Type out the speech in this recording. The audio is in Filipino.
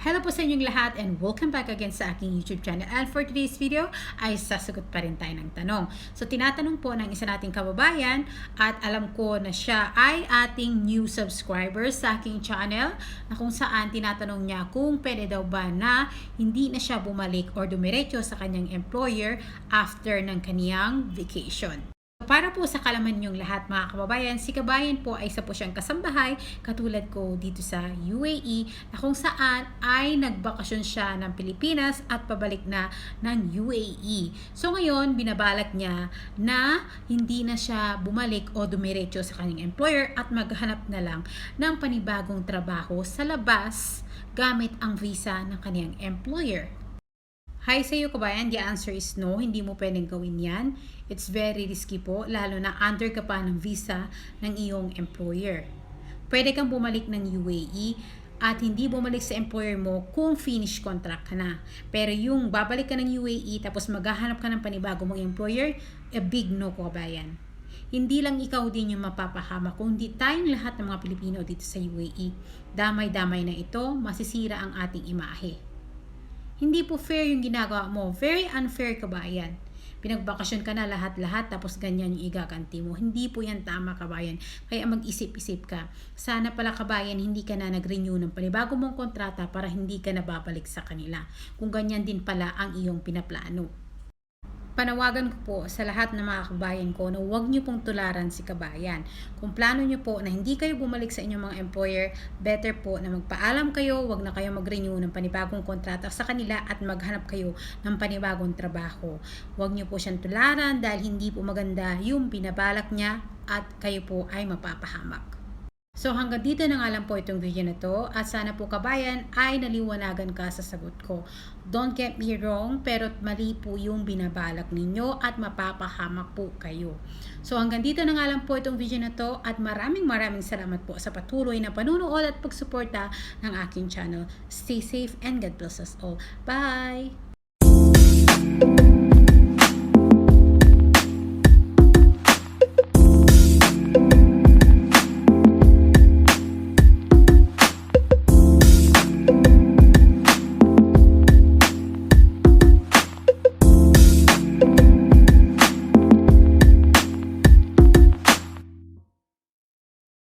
Hello po sa inyong lahat and welcome back again sa aking YouTube channel. And for today's video ay sasagot pa rin tayo ng tanong. So tinatanong po ng isa nating kababayan at alam ko na siya ay ating new subscriber sa aking channel na kung saan tinatanong niya kung pwede daw ba na hindi na siya bumalik or dumiretso sa kanyang employer after ng kaniyang vacation. Para po sa kalaman niyong lahat mga kababayan, si Kabayan po ay isa po siyang kasambahay katulad ko dito sa UAE na kung saan ay nagbakasyon siya ng Pilipinas at pabalik na ng UAE. So ngayon, binabalak niya na hindi na siya bumalik o dumiretso sa kanyang employer at maghanap na lang ng panibagong trabaho sa labas gamit ang visa ng kanyang employer. Hi sa iyo kabayan, the answer is no, hindi mo pwedeng gawin yan. It's very risky po, lalo na under ka pa ng visa ng iyong employer. Pwede kang bumalik ng UAE at hindi bumalik sa employer mo kung finish contract ka na. Pero yung babalik ka ng UAE tapos maghahanap ka ng panibago mong employer, a big no ko kabayan. Hindi lang ikaw din yung mapapahama, kundi tayong lahat ng mga Pilipino dito sa UAE. Damay-damay na ito, masisira ang ating imahe. Hindi po fair yung ginagawa mo. Very unfair kabayan. Pinagbakasyon ka na lahat-lahat tapos ganyan yung igaganti mo. Hindi po yan tama kabayan. Kaya mag-isip-isip ka. Sana pala kabayan hindi ka na nag-renew ng panibago mong kontrata para hindi ka na babalik sa kanila. Kung ganyan din pala ang iyong pinaplano. Panawagan ko po sa lahat ng mga kabayan ko na huwag niyo pong tularan si kabayan. Kung plano niyo po na hindi kayo bumalik sa inyong mga employer, better po na magpaalam kayo, huwag na kayo mag-renew ng panibagong kontrata sa kanila at maghanap kayo ng panibagong trabaho. Huwag niyo po siyang tularan dahil hindi po maganda yung binabalak niya at kayo po ay mapapahamak. So hanggang dito na nga lang po itong video na to at sana po kabayan ay naliwanagan ka sa sagot ko. Don't get me wrong pero mali po yung binabalak ninyo at mapapahamak po kayo. So hanggang dito na nga lang po itong video na to at maraming maraming salamat po sa patuloy na panunood at pagsuporta ng aking channel. Stay safe and God bless us all. Bye!